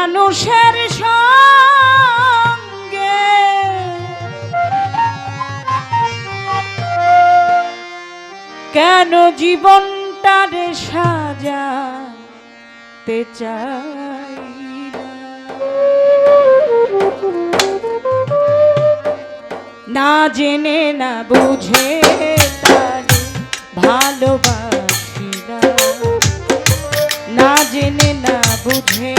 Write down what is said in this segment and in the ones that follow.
মানুষের সঙ্গে। কেন জীবনটার সাজা তে না? জেনে, না বুঝে তারে ভালোবাসি না জেনে, না বুঝে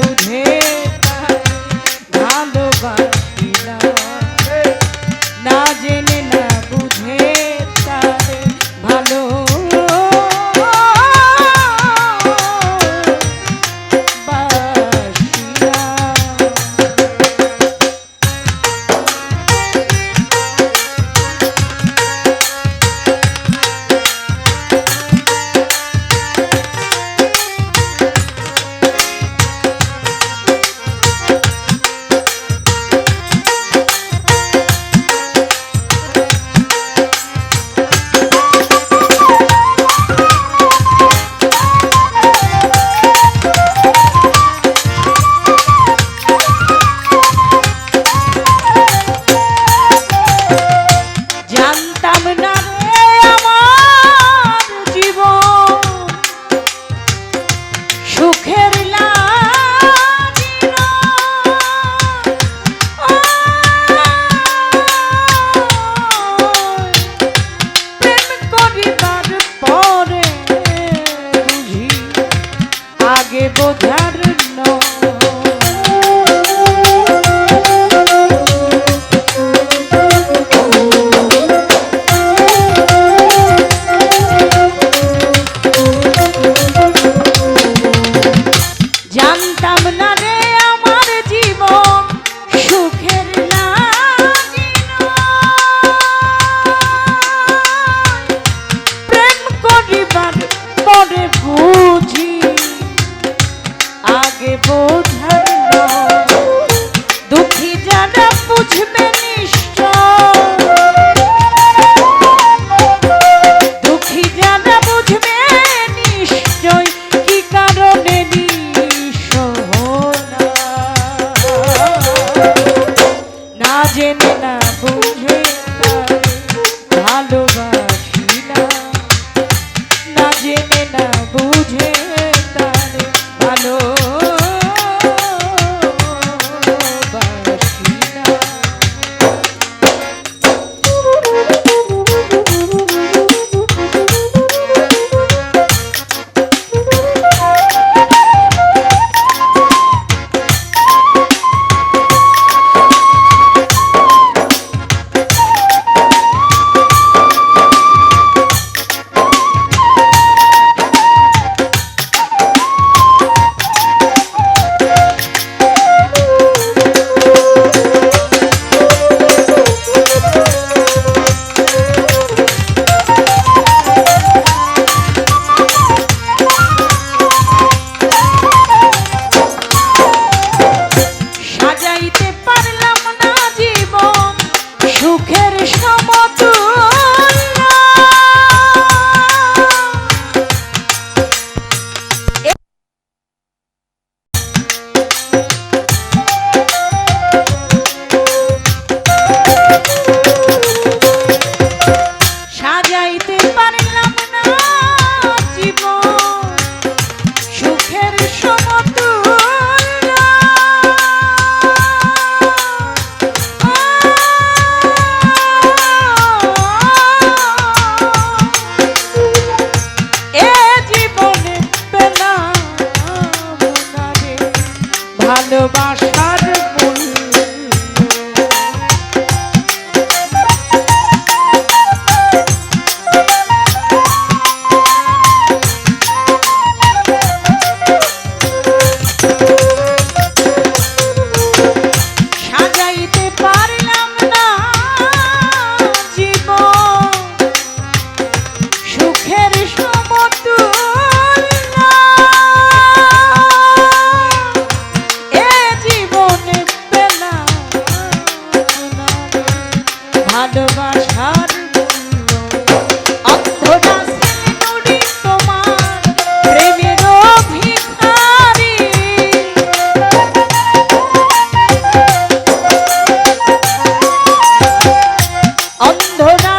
put me গোধারণ্য অন্ধরা